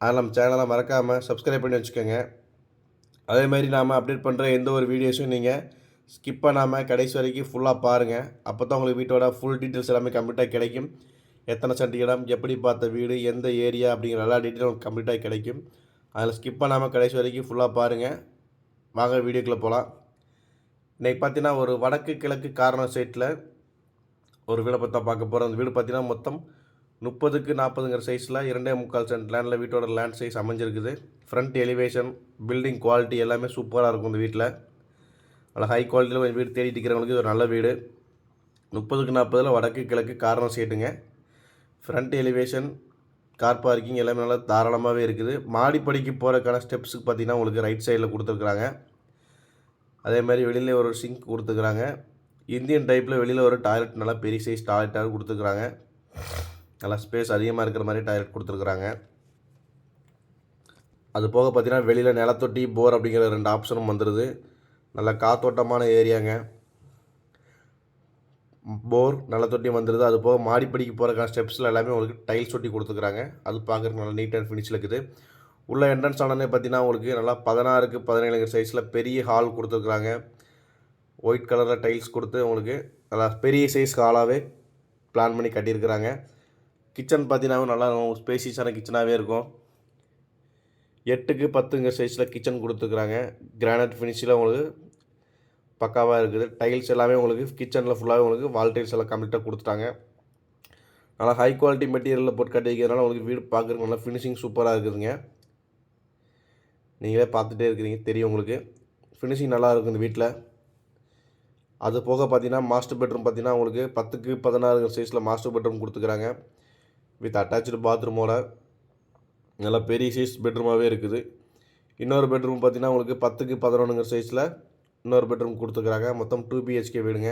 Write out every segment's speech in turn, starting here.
அதில் நம்ம சேனலை மறக்காமல் சப்ஸ்கிரைப் பண்ணி வச்சுக்கோங்க. அதே மாதிரி நாம் அப்டேட் பண்ணுற எந்த ஒரு வீடியோஸும் நீங்கள் ஸ்கிப் பண்ணாமல் கடைசி வரைக்கும் ஃபுல்லாக பாருங்கள் அப்போ தான் உங்களுக்கு வீட்டோட ஃபுல் டீட்டெயில்ஸ் எல்லாமே கம்ப்ளீட்டாக கிடைக்கும். எத்தனை சென்ட் இடம் எப்படி பார்த்த வீடு எந்த ஏரியா அப்படிங்கிற எல்லா டீட்டெயிலும் கம்ப்ளீட்டாக கிடைக்கும். அதில் ஸ்கிப் பண்ணாமல் கடைசி வரைக்கும் ஃபுல்லாக பாருங்கள் வாங்க வீடியோக்குள்ளே போகலாம் இன்றைக்கி பார்த்தீங்கன்னா ஒரு வடக்கு கிழக்கு கார்னர் சைட்டில் ஒரு வீடை பற்றி பார்க்க போகிறோம் அந்த வீடு பார்த்தீங்கன்னா மொத்தம் முப்பதுக்கு நாற்பதுங்கிற சைஸில் இரண்டே முக்கால் சென்ட் லேண்டில் வீட்டோட லேண்ட் சைஸ் அமைஞ்சிருக்குது. ஃப்ரண்ட் எலிவேஷன் பில்டிங் குவாலிட்டி எல்லாமே சூப்பராக இருக்கும் இந்த வீட்டில் நல்லா ஹை குவாலிட்டியில் கொஞ்சம் வீடு தேடிட்டு இருக்கிறவங்களுக்கு இது ஒரு நல்ல வீடு. முப்பதுக்கு நாற்பதில் வடக்கு கிழக்கு காரணம் சேட்டுங்க ஃப்ரண்ட் எலிவேஷன் கார் பார்க்கிங் எல்லாமே நல்லா தாராளமாகவே இருக்குது. மாடிப்படிக்கு போகிறதுக்கான ஸ்டெப்ஸுக்கு பார்த்தீங்கன்னா உங்களுக்கு ரைட் சைடில் கொடுத்துருக்குறாங்க. அதே மாதிரி வெளியில் ஒரு சிங்க் கொடுத்துருக்குறாங்க. இந்தியன் டைப்பில் வெளியில் ஒரு டாய்லெட் நல்லா பெரிய சைஸ் டாய்லெட்டாக கொடுத்துருக்குறாங்க. நல்லா ஸ்பேஸ் அதிகமாக இருக்கிற மாதிரி டாய்லெட் கொடுத்துருக்குறாங்க. அது போக பார்த்தீங்கன்னா வெளியில் நிலத்தொட்டி போர் அப்படிங்கிற ரெண்டு ஆப்ஷனும் வந்துடுது நல்ல காத்தோட்டமான ஏரியாங்க. போர் நிலத்தொட்டி வந்துடுது அது போக மாடிப்படிக்கு போகிறக்கான ஸ்டெப்ஸில் எல்லாமே உங்களுக்கு டைல்ஸ் ஒட்டி கொடுத்துருக்குறாங்க. அது பார்க்குறதுக்கு நல்லா நீட் அண்ட் ஃபினிஷில் இருக்குது. உள்ள என்ட்ரன்ஸ் ஆனோடனே பார்த்தீங்கன்னா உங்களுக்கு நல்லா பதினாறுக்கு பதினேழு சைஸில் பெரிய ஹால் கொடுத்துருக்குறாங்க. ஒயிட் கலரில் டைல்ஸ் கொடுத்து உங்களுக்கு நல்லா பெரிய சைஸ் ஹாலாகவே பிளான் பண்ணி கட்டியிருக்கிறாங்க. கிச்சன் பார்த்தீங்கன்னா நல்லா ஸ்பேசியஸான கிச்சனாகவே இருக்கும். எட்டுக்கு பத்துங்க சைஸில் கிச்சன் கொடுத்துருக்குறாங்க. கிரானைட் ஃபினிஷில் உங்களுக்கு பக்காவாக இருக்குது. டைல்ஸ் எல்லாமே உங்களுக்கு கிச்சனில் ஃபுல்லாகவே உங்களுக்கு வால் டைல்ஸ் எல்லாம் கம்ப்ளீட்டாக கொடுத்துட்டாங்க. நல்லா ஹை குவாலிட்டி மெட்டீரியலில் போட்டு கட்டி வைக்கிறதுனால உங்களுக்கு வீடு பார்க்குறதுக்கு நல்லா ஃபினிஷிங் சூப்பராக இருக்குதுங்க. நீங்களே பார்த்துட்டே இருக்கிறீங்க. தெரியும் உங்களுக்கு. ஃபினிஷிங் நல்லா இருக்கும் இந்த வீட்டில் அது போக பார்த்தீங்கன்னா மாஸ்டர் பெட்ரூம் பார்த்தீங்கன்னா உங்களுக்கு பத்துக்கு பதினாறு சைஸில் மாஸ்டர் பெட்ரூம் கொடுத்துக்கிறாங்க வித் அட்டாச்சு பாத்ரூமோட நல்லா பெரிய சைஸ் பெட்ரூமாகவே இருக்குது. இன்னொரு பெட்ரூம் பார்த்தீங்கன்னா உங்களுக்கு பத்துக்கு பதினொன்றுங்கிற சைஸில் இன்னொரு பெட்ரூம் கொடுத்துருக்குறாங்க மொத்தம் டூ பிஹெச்கே வீடுங்க.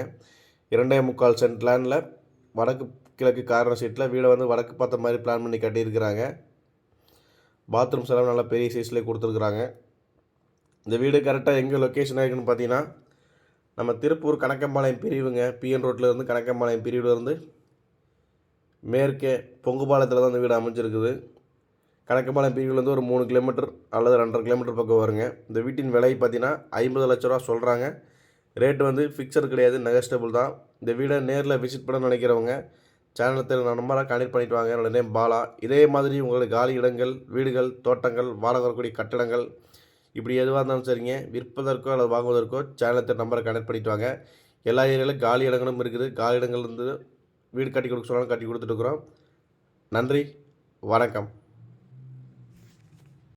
இரண்டே முக்கால் சென்ட் லேண்டில் வடக்கு கிழக்கு கார்னர் சீட்டில் வீடை வந்து வடக்கு பார்த்த மாதிரி பிளான் பண்ணி கட்டியிருக்கிறாங்க. பாத்ரூம்ஸ் எல்லாம் நல்லா பெரிய சைஸ்லேயே கொடுத்துருக்குறாங்க. இந்த வீடு கரெக்டாக எங்கே லொக்கேஷன் இருக்குன்னு பார்த்தீங்கன்னா நம்ம திருப்பூர் கணக்கம்பாளையம் பிரிவுங்க. பிஎன் ரோட்டில் இருந்து கணக்கம்பாளையம் பிரிவில் இருந்து மேற்கே பொங்குபாளையத்தில் தான் இந்த வீடு அமைஞ்சிருக்குது. கணக்கம்பாளையம் பிரிவுலேருந்து ஒரு மூணு கிலோமீட்டர் அல்லது ரெண்டரை கிலோமீட்டர் பக்கம் வருங்க. இந்த வீட்டின் விலை பார்த்தீங்கன்னா ஐம்பது லட்ச ரூபா சொல்கிறாங்க ரேட் வந்து ஃபிக்சர் கிடையாது நெகஸ்டபுள் தான். இந்த வீடை நேரில் விசிட் பண்ண நினைக்கிறவங்க சேனலத்தில் நம்பராக கனெக்ட் பண்ணிட்டு வாங்க. என்னோட நேம் பாலா. இதே மாதிரி உங்களுடைய காலி இடங்கள் வீடுகள் தோட்டங்கள் வாடகை வரக்கூடிய கட்டடங்கள் இப்படி எதுவாக இருந்தாலும் சரிங்க. விற்பதற்கோ அல்லது வாங்குவதற்கோ சேனலத்தில் நம்பரை கனெக்ட் பண்ணிட்டு வாங்க. எல்லா ஏரியாவிலும் காலி இடங்களும் இருக்குது. காலி இடங்கள் இருந்து வீடு கட்டி கொடுக்க சொன்னாலும் கட்டி கொடுத்துட்ருக்குறோம் நன்றி. வணக்கம்.